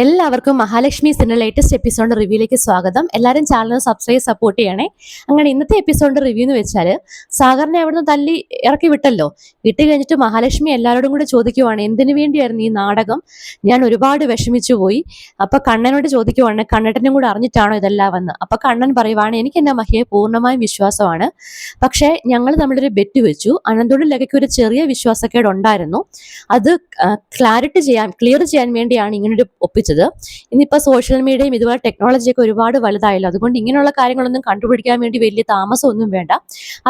എല്ലാവർക്കും Mahalakshmi cinema latest episode റിവ്യൂയിലേക്ക് സ്വാഗതം. എല്ലാവരും ചാനൽ സബ്സ്ക്രൈബ് സപ്പോർട്ട് ചെയ്യണേ. അങ്ങനെ ഇന്നത്തെ എപ്പിസോഡ് റിവ്യൂ എന്ന് വെച്ചാൽ സാഗറിനെ അവിടുന്ന് തല്ലി ഇറക്കി വിട്ടല്ലോ. വിട്ട് കഴിഞ്ഞിട്ട് മഹാലക്ഷ്മി എല്ലാവരോടും കൂടെ ചോദിക്കുവാണ് എന്തിനു വേണ്ടിയായിരുന്നു ഈ നാടകം? ഞാൻ ഒരുപാട് വിഷമിച്ചു പോയി. അപ്പൊ കണ്ണനോട് ചോദിക്കുവാണ് കണ്ണട്ടനും കൂടെ അറിഞ്ഞിട്ടാണോ ഇതെല്ലാം വന്ന് അപ്പൊ കണ്ണൻ പറയുവാണ് എനിക്ക് എന്റെ മഹിയെ പൂർണമായും വിശ്വാസമാണ്. പക്ഷേ ഞങ്ങൾ തമ്മിലൊരു ബെറ്റ് വെച്ചു. അനന്തോട് ലഗയ്ക്ക് ഒരു ചെറിയ വിശ്വാസക്കേട് ഉണ്ടായിരുന്നു അത് ക്ലാരിറ്റി ചെയ്യാൻ ക്ലിയർ ചെയ്യാൻ വേണ്ടിയാണ് ഇങ്ങനൊരു ഒപ്പിച്ചത് ഇന്നിപ്പോൾ സോഷ്യൽ മീഡിയയും ഇതുപോലെ ടെക്നോളജിയൊക്കെ ഒരുപാട് വലുതായല്ലോ. അതുകൊണ്ട് ഇങ്ങനെയുള്ള കാര്യങ്ങളൊന്നും കണ്ടുപിടിക്കാൻ വേണ്ടി വലിയ താമസമൊന്നും വേണ്ട.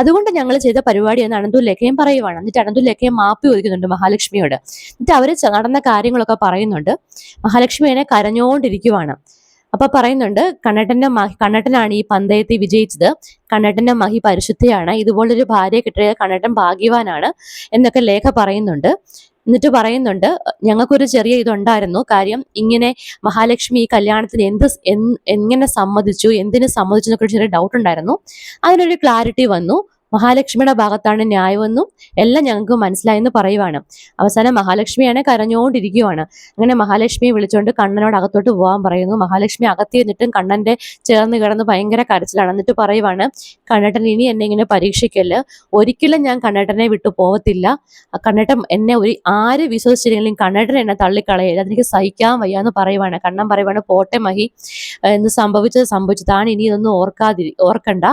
അതുകൊണ്ട് ഞങ്ങൾ ചെയ്ത പരിപാടി എന്ന് അനന്തു ലേഖയും പറയുവാണ്. എന്നിട്ട് അനന്തു ലേഖയും മാപ്പി ചോദിക്കുന്നുണ്ട് മഹാലക്ഷ്മിയോട്. എന്നിട്ട് അവർ നടന്ന കാര്യങ്ങളൊക്കെ പറയുന്നുണ്ട്. മഹാലക്ഷ്മി അതിനെ കരഞ്ഞുകൊണ്ടിരിക്കുവാണ് അപ്പൊ പറയുന്നുണ്ട് കണ്ണട്ടന്റെ മഹി കണ്ണട്ടനാണ് ഈ പന്തയത്തെ വിജയിച്ചത്. കണ്ണട്ടന്റെ മഹി പരിശുദ്ധയാണ്. ഇതുപോലൊരു ഭാര്യയെ കിട്ടിയ കണ്ണട്ടൻ ഭാഗ്യവാനാണ് എന്നൊക്കെ ലേഖ പറയുന്നുണ്ട്. എന്നിട്ട് പറയുന്നുണ്ട് ഞങ്ങൾക്കൊരു ചെറിയ ഇതുണ്ടായിരുന്നു. കാര്യം ഇങ്ങനെ മഹാലക്ഷ്മി ഈ കല്യാണത്തിന് എന്ത് എങ്ങനെ സമ്മതിച്ചു എന്തിനു സമ്മതിച്ചു എന്നൊക്കെ ചെറിയ ഡൗട്ട് ഉണ്ടായിരുന്നു. അതിനൊരു ക്ലാരിറ്റി വന്നു. മഹാലക്ഷ്മിയുടെ ഭാഗത്താണ് ന്യായമെന്നും എല്ലാം ഞങ്ങൾക്ക് മനസ്സിലായെന്ന് പറയുവാണ്. അവസാനം മഹാലക്ഷ്മിയാണ് കരഞ്ഞുകൊണ്ടിരിക്കുകയാണ് അങ്ങനെ മഹാലക്ഷ്മിയെ വിളിച്ചുകൊണ്ട് കണ്ണനോട് അകത്തോട്ട് പോകാൻ പറയുന്നു. മഹാലക്ഷ്മി അകത്തി നിന്നിട്ടും കണ്ണന്റെ ചേർന്ന് കിടന്ന് ഭയങ്കര കരച്ചിലാണ്. എന്നിട്ട് പറയുവാണ് കണ്ണേട്ടൻ ഇനി എന്നെ ഇങ്ങനെ പരീക്ഷിക്കൽ ഒരിക്കലും ഞാൻ കണ്ണേട്ടനെ വിട്ടു പോവത്തില്ല. കണ്ണേട്ടൻ എന്നെ ഒരു ആര് വിശ്വസിച്ചില്ലെങ്കിലും കണ്ണേട്ടൻ എന്നെ തള്ളിക്കളയരുത്. അതെനിക്ക് സഹിക്കാൻ വയ്യ എന്ന് പറയുവാണ്. കണ്ണൻ പറയുവാണ് പോട്ടെ മഹി. എന്ന് സംഭവിച്ചത് സംഭവിച്ചു. താൻ ഇനി ഇതൊന്നും ഓർക്കാതിരി ഓർക്കണ്ട.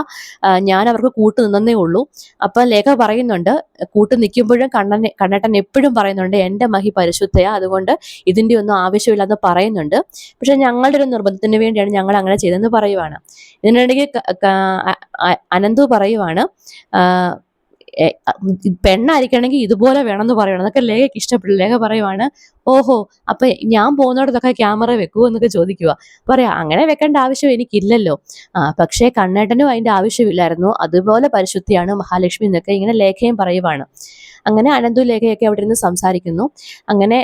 ഞാൻ അവർക്ക് കൂട്ടു നിന്നേ ഉള്ളൂ. അപ്പൊ ലേഖ പറയുന്നുണ്ട് കൂട്ടു നിൽക്കുമ്പോഴും കണ്ണൻ കണ്ണേട്ടൻ എപ്പോഴും പറയുന്നുണ്ട് എന്റെ മഹി പരിശുദ്ധയാ അതുകൊണ്ട് ഇതിന്റെ ഒന്നും ആവശ്യമില്ലെന്ന് പറയുന്നുണ്ട്. പക്ഷെ ഞങ്ങളുടെ ഒരു നിർബന്ധത്തിന് വേണ്ടിയാണ് ഞങ്ങൾ അങ്ങനെ ചെയ്തതെന്ന് പറയുവാണ്. ഇതിനിടയ്ക്ക് അനന്തു പറയുവാണ് പെണ്ണായിരിക്കണമെങ്കിൽ ഇതുപോലെ വേണം എന്ന് പറയണം. എന്നൊക്കെ ലേഖയ്ക്ക് ഇഷ്ടപ്പെട്ടു ലേഖ പറയുവാണ് ഓഹോ അപ്പൊ ഞാൻ പോകുന്നിടത്തൊക്കെ ക്യാമറ വെക്കുമോ എന്നൊക്കെ ചോദിക്കുക. പറയാ അങ്ങനെ വെക്കേണ്ട ആവശ്യം എനിക്കില്ലല്ലോ. ആ പക്ഷേ കണ്ണേട്ടനും അതിന്റെ ആവശ്യമില്ലായിരുന്നു. അതുപോലെ പരിശുദ്ധിയാണ് മഹാലക്ഷ്മി എന്നൊക്കെ ഇങ്ങനെ ലേഖയും പറയുവാണ്. അങ്ങനെ അനന്തുലേഖയൊക്കെ അവിടെ ഇരുന്ന് സംസാരിക്കുന്നു. അങ്ങനെ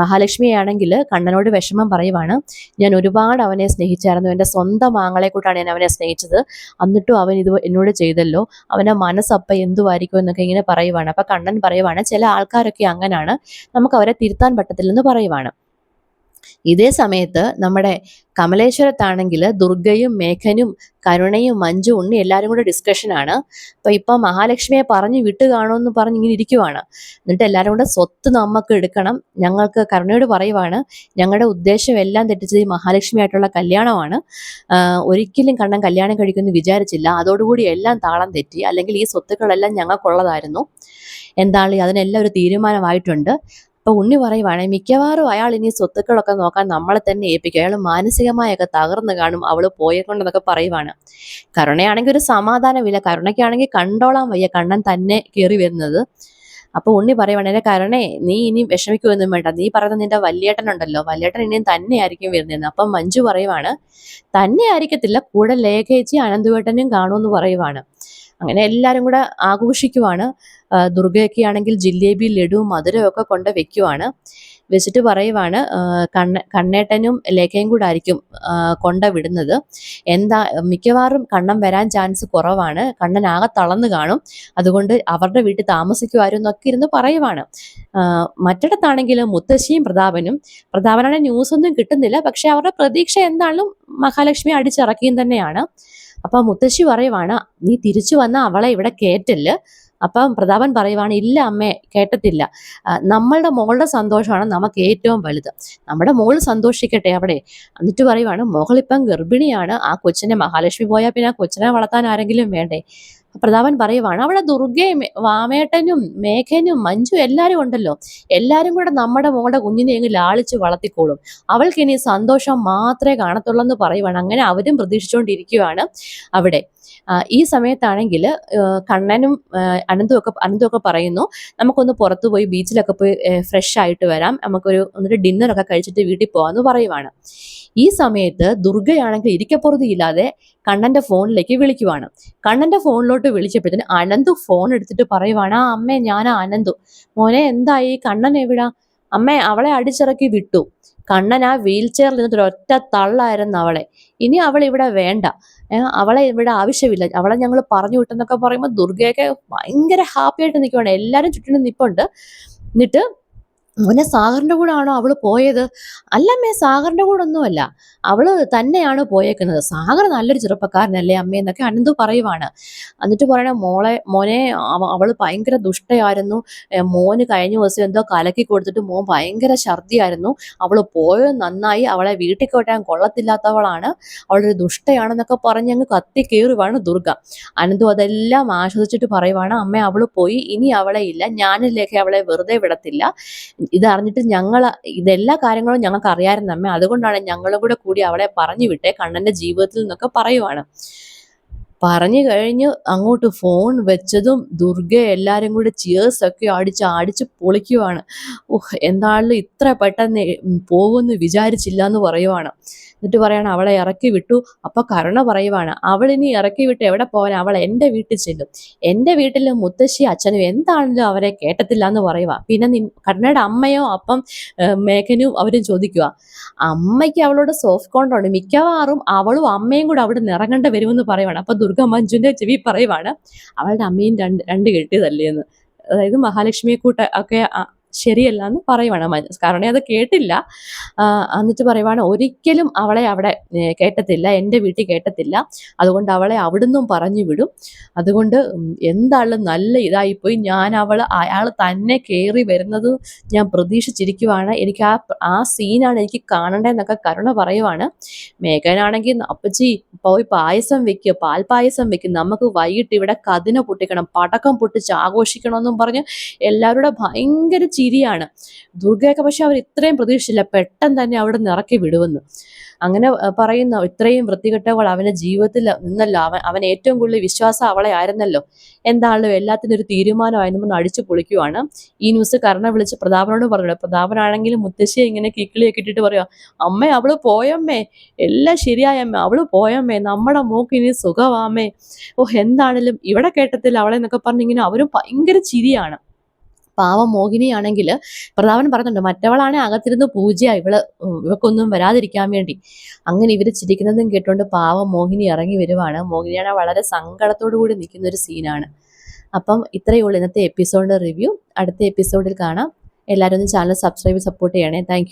മഹാലക്ഷ്മിയാണെങ്കിൽ കണ്ണനോട് വിഷമം പറയുവാണ് ഞാൻ ഒരുപാട് അവനെ സ്നേഹിച്ചായിരുന്നു. എന്റെ സ്വന്തം ആങ്ങളെ കൂട്ടാണ് ഞാൻ അവനെ സ്നേഹിച്ചത്. എന്നിട്ടും അവൻ ഇത് എന്നോട് ചെയ്തല്ലോ. അവനെ മനസ്സപ്പ എന്തുമായിരിക്കും എന്നൊക്കെ ഇങ്ങനെ പറയുവാണ്. അപ്പം കണ്ണൻ പറയുവാണ് ചില ആൾക്കാരൊക്കെ അങ്ങനാണ്. നമുക്ക് അവരെ തിരുത്താൻ പറ്റത്തില്ലെന്ന് പറയുവാണ്. ഇതേ സമയത്ത് നമ്മുടെ കമലേശ്വരത്താണെങ്കിൽ ദുർഗയും മേഘനും കരുണയും മഞ്ജു ഉണ്ണി എല്ലാവരും കൂടെ ഡിസ്കഷനാണ് അപ്പൊ ഇപ്പൊ മഹാലക്ഷ്മിയെ പറഞ്ഞു വിട്ടു കാണുമെന്ന് പറഞ്ഞ് ഇങ്ങനെ ഇരിക്കുവാണ്. എന്നിട്ട് എല്ലാവരും കൂടെ സ്വത്ത് നമുക്ക് എടുക്കണം. ഞങ്ങൾക്ക് കരുണയോട് പറയുവാണ്. ഞങ്ങളുടെ ഉദ്ദേശം എല്ലാം തെറ്റിച്ചത് ഈ മഹാലക്ഷ്മിയായിട്ടുള്ള കല്യാണമാണ്. ഒരിക്കലും കണ്ണൻ കല്യാണം കഴിക്കുമെന്ന് വിചാരിച്ചില്ല. അതോടുകൂടി എല്ലാം താളം തെറ്റി. അല്ലെങ്കിൽ ഈ സ്വത്തുക്കളെല്ലാം ഞങ്ങൾക്കുള്ളതായിരുന്നു. എന്താണ് അതിനെല്ലാം ഒരു തീരുമാനമായിട്ടുണ്ട്. അപ്പൊ ഉണ്ണി പറയുവാണ് മിക്കവാറും അയാൾ ഇനി സ്വത്തുക്കളൊക്കെ നോക്കാൻ നമ്മളെ തന്നെ ഏൽപ്പിക്കും. അയാൾ മാനസികമായൊക്കെ തകർന്നു കാണും അവൾ പോയേക്കൊണ്ടെന്നൊക്കെ പറയുവാണ്. കരുണയാണെങ്കിൽ ഒരു സമാധാനമില്ല. കരുണയ്ക്കാണെങ്കിൽ കണ്ടോളാൻ വയ്യ. കണ്ണൻ തന്നെ കയറി വരുന്നത്. അപ്പൊ ഉണ്ണി പറയുവാണ് എന്നെ കരുണേ നീ ഇനി വിഷമിക്കുമെന്നും വേണ്ട. നീ പറയുന്നത് നിന്റെ വല്യേട്ടനുണ്ടല്ലോ. വല്യേട്ടൻ ഇനിയും തന്നെ ആയിരിക്കും വരുന്നതെന്ന്. അപ്പം മഞ്ജു പറയുവാണ് തന്നെ ആയിരിക്കത്തില്ല കൂടെ ലേഖേച്ചി അനന്തുവേട്ടനും കാണുമെന്ന് പറയുവാണ്. അങ്ങനെ എല്ലാരും കൂടെ ആഘോഷിക്കുവാണ്. ദുർഗയൊക്കെ ആണെങ്കിൽ ജിലേബി ലഡു മധുരവും ഒക്കെ കൊണ്ട് വെക്കുവാണ്. വെച്ചിട്ട് പറയുവാണ് കണ്ണ കണ്ണേട്ടനും ലേഖയും കൂടെ ആയിരിക്കും കൊണ്ട വിടുന്നത്. എന്താ മിക്കവാറും കണ്ണം വരാൻ ചാൻസ് കുറവാണ്. കണ്ണൻ ആകെ തളർന്നു കാണും. അതുകൊണ്ട് അവരുടെ വീട്ടിൽ താമസിക്കുമായിരുന്നു എന്നൊക്കെ ഇരുന്ന് പറയുവാണ്. മറ്റിടത്താണെങ്കിലും മുത്തശ്ശിയും പ്രതാപനും പ്രതാപനാണ് ന്യൂസ് ഒന്നും കിട്ടുന്നില്ല. പക്ഷെ അവരുടെ പ്രതീക്ഷ എന്താണെങ്കിലും മഹാലക്ഷ്മി അടിച്ചിറക്കിയും തന്നെയാണ്. അപ്പൊ മുത്തശ്ശി പറയുവാണ് നീ തിരിച്ചു വന്ന അവളെ ഇവിടെ കേറ്റൽ. അപ്പം പ്രതാപൻ പറയുവാണ് ഇല്ല അമ്മേ കേട്ടത്തില്ല. നമ്മളുടെ മോളുടെ സന്തോഷമാണ് നമുക്ക് ഏറ്റവും വലുത്. നമ്മുടെ മോൾ സന്തോഷിക്കട്ടെ അവിടെ. എന്നിട്ട് പറയുവാണ് മോളിപ്പം ഗർഭിണിയാണ്. ആ കൊച്ചിനെ മഹാലക്ഷ്മി പോയാൽ പിന്നെ ആ കൊച്ചിനെ വളർത്താൻ ആരെങ്കിലും വേണ്ടേ? പ്രതാപൻ പറയുവാണ് അവിടെ ദുർഗയും വാമേട്ടനും മേഘനും മഞ്ജു എല്ലാവരും ഉണ്ടല്ലോ. എല്ലാവരും കൂടെ നമ്മുടെ മോളുടെ കുഞ്ഞിനെ അങ്ങ് ലാളിച്ച് വളർത്തിക്കോളും. അവൾക്ക് ഇനി സന്തോഷം മാത്രമേ കാണത്തുള്ളൂ എന്ന് പറയുവാണ്. അങ്ങനെ അവരും പ്രതീക്ഷിച്ചുകൊണ്ടിരിക്കുവാണ് അവിടെ. ഈ സമയത്താണെങ്കിൽ കണ്ണനും ആ, അനന്തും ഒക്കെ അനന്തും ഒക്കെ പറയുന്നു നമുക്കൊന്ന് പുറത്തു പോയി ബീച്ചിലൊക്കെ പോയി ഫ്രഷ് ആയിട്ട് വരാം. നമുക്കൊരു എന്നിട്ട് ഡിന്നറൊക്കെ കഴിച്ചിട്ട് വീട്ടിൽ പോകാമെന്ന് പറയുവാണ്. ഈ സമയത്ത് ദുർഗയാണെങ്കിൽ ഇരിക്കപ്പുറതി ഇല്ലാതെ കണ്ണന്റെ ഫോണിലേക്ക് വിളിക്കുവാണ്. കണ്ണന്റെ ഫോണിലോട്ട് വിളിച്ചപ്പോഴത്തേന് അനന്തു ഫോൺ എടുത്തിട്ട് പറയുവാണ് ആ അമ്മേ ഞാൻ അനന്തു. മോനെ എന്തായി? കണ്ണൻ എവിടാ? അമ്മേ അവളെ അടിച്ചിറക്കി വിട്ടു. കണ്ണൻ ആ വീൽ ചെയറിൽ നിന്നിട്ട് ഒറ്റ തള്ളായിരുന്നു അവളെ. ഇനി അവൾ ഇവിടെ വേണ്ട. അവളെ ഇവിടെ ആവശ്യമില്ല. അവളെ ഞങ്ങൾ പറഞ്ഞു വിട്ടെന്നൊക്കെ പറയുമ്പോൾ ദുർഗയൊക്കെ ഭയങ്കര ഹാപ്പി ആയിട്ട് നിൽക്കുവാണ് എല്ലാവരും ചുറ്റിനും നിൽപ്പുണ്ട് എന്നിട്ട് മോനെ സാഗറിന്റെ കൂടെ ആണോ അവൾ പോയത്? അല്ലമ്മേ സാഗറിന്റെ കൂടെ ഒന്നുമല്ല അവൾ തന്നെയാണ് പോയേക്കുന്നത്. സാഗർ നല്ലൊരു ചെറുപ്പക്കാരനല്ലേ അമ്മേ എന്നൊക്കെ അനന്തു പറയുവാണ്. എന്നിട്ട് പറയണ മോളെ മോനെ അവൾ ഭയങ്കര ദുഷ്ടയായിരുന്നു. മോന് കഴിഞ്ഞ ദിവസം എന്തോ കലക്കി കൊടുത്തിട്ട് മോൻ ഭയങ്കര ഛർദിയായിരുന്നു. അവൾ പോയത് നന്നായി. അവളെ വീട്ടിൽ കൊട്ടാൻ കൊള്ളത്തില്ലാത്തവളാണ്. അവളൊരു ദുഷ്ടയാണെന്നൊക്കെ പറഞ്ഞ് അങ്ങ് കത്തി കയറുവാണ് ദുർഗ. അനന്തു അതെല്ലാം ആശ്വസിച്ചിട്ട് പറയുവാണ് അമ്മ അവൾ പോയി. ഇനി അവളെ ഇല്ല. ഞാനിലേക്ക് അവളെ വെറുതെ വിടത്തില്ല. ഇതറിഞ്ഞിട്ട് ഞങ്ങൾ ഇതെല്ലാ കാര്യങ്ങളും ഞങ്ങൾക്ക് അറിയാമായിരുന്നു അമ്മ. അതുകൊണ്ടാണ് ഞങ്ങളും കൂടെ കൂടി അവളെ പറഞ്ഞു വിട്ടേ കണ്ണന്റെ ജീവിതത്തിൽ നിന്നൊക്കെ പറയുവാണ്. പറഞ്ഞു കഴിഞ്ഞ് അങ്ങോട്ട് ഫോൺ വെച്ചതും ദുർഗ എല്ലാരും കൂടെ ചിയേഴ്സ് ഒക്കെ അടിച്ച് അടിച്ച് പൊളിക്കുവാണ്. ഓഹ് എന്താണല്ലോ ഇത്ര പെട്ടെന്ന് പോകുമെന്ന് വിചാരിച്ചില്ല എന്ന് പറയുവാണ്. എന്നിട്ട് പറയാണ് അവളെ ഇറക്കി വിട്ടു. അപ്പൊ കരുണ പറയുവാണ് അവൾ ഇനി ഇറക്കി വിട്ട് എവിടെ പോകാൻ? അവൾ എന്റെ വീട്ടിൽ ചെല്ലും. എന്റെ വീട്ടിൽ മുത്തശ്ശി അച്ഛനും എന്താണല്ലോ അവരെ കേട്ടത്തില്ല എന്ന് പറയുക പിന്നെ നിൻ കരുണയുടെ അമ്മയോ അപ്പം മേഘനും അവരും ചോദിക്കുക അമ്മയ്ക്ക് അവളോട് സോഫ്റ്റ് കോണ്ടുണ്ട് മിക്കവാറും അവളും അമ്മയും കൂടെ അവിടെ നിറങ്ങേണ്ട വരുമെന്ന് പറയുവാണ്. അപ്പൊ ദുർഗ മഞ്ജുന്റെ ചെവി പറയുവാണ് അവളുടെ അമ്മയും രണ്ട് രണ്ട് കെട്ടിയതല്ലേ എന്ന്. അതായത് മഹാലക്ഷ്മിയെ കൂട്ട ഒക്കെ ശരിയല്ല എന്ന് പറയുവാണ് മനസ് കാരണം അത് കേട്ടില്ല. എന്നിട്ട് പറയുവാണ് ഒരിക്കലും അവളെ അവിടെ കേട്ടത്തില്ല എന്റെ വീട്ടിൽ കേട്ടത്തില്ല അതുകൊണ്ട് അവളെ അവിടുന്നും പറഞ്ഞു വിടും. അതുകൊണ്ട് എന്താളും നല്ല ഇതായിപ്പോയി. ഞാൻ അവൾ അയാൾ തന്നെ കയറി വരുന്നത് ഞാൻ പ്രതീക്ഷിച്ചിരിക്കുവാണ്. എനിക്ക് ആ ആ സീനാണ് എനിക്ക് കാണേണ്ടതെന്നൊക്കെ കരുണ പറയുവാണ്. മേഘനാണെങ്കിൽ അപ്പച്ചി പോയി പായസം വെക്കുക പാൽപായസം വെക്കുക നമുക്ക് വൈകിട്ട് ഇവിടെ കതിന പൊട്ടിക്കണം പടക്കം പൊട്ടിച്ച് ആഘോഷിക്കണമെന്നും പറഞ്ഞ് എല്ലാവരുടെ ഭയങ്കര ചിരിയാണ് ദുർഗയൊക്കെ പക്ഷെ അവർ ഇത്രയും പ്രതീക്ഷിച്ചില്ല. പെട്ടെന്ന് തന്നെ അവിടെ നിറക്കി വിടുവെന്ന്. അങ്ങനെ പറയുന്ന ഇത്രയും വൃത്തികെട്ടവൾ അവന്റെ ജീവിതത്തിൽ നിന്നല്ലോ. അവൻ അവൻ ഏറ്റവും കൂടുതൽ വിശ്വാസം അവളെ ആയിരുന്നല്ലോ. എന്താണല്ലോ എല്ലാത്തിനും ഒരു തീരുമാനമായിരുന്നു അടിച്ചു പൊളിക്കുവാണ്. ഈ ന്യൂസ് കർണ വിളിച്ച് പ്രതാപനോട് പറഞ്ഞു പ്രതാപനാണെങ്കിലും മുത്തശ്ശിയെ ഇങ്ങനെ കിക്കിളിയൊക്കെ ഇട്ടിട്ട് പറയുക അമ്മേ അവൾ പോയമ്മേ. എല്ലാം ശരിയായമ്മേ അവൾ പോയമ്മേ. നമ്മുടെ മൂക്കിനി സുഖമാമേ ഓ എന്താണേലും ഇവിടെ കേട്ടത്തില്ല അവളെ എന്നൊക്കെ പറഞ്ഞിങ്ങനെ അവരും ഭയങ്കര ചിരിയാണ്. പാവം മോഹിനിയാണെങ്കിൽ പ്രതാപൻ പറയുന്നുണ്ട് മറ്റവളാണെ അകത്തിരുന്ന് പൂജ ഇവൾ ഇവക്കൊന്നും വരാതിരിക്കാൻ വേണ്ടി. അങ്ങനെ ഇവർ ചിരിക്കുന്നതും കേട്ടുകൊണ്ട് പാവം മോഹിനി ഇറങ്ങി വരുവാണ്. മോഹിനിയാണ് വളരെ സങ്കടത്തോടു കൂടി നിൽക്കുന്ന ഒരു സീനാണ്. അപ്പം ഇത്രയേ ഉള്ളൂ ഇന്നത്തെ എപ്പിസോഡിന്റെ റിവ്യൂ. അടുത്ത എപ്പിസോഡിൽ കാണാം. എല്ലാവരും ഒന്ന് ചാനൽ സബ്സ്ക്രൈബ് സപ്പോർട്ട് ചെയ്യണേ. താങ്ക്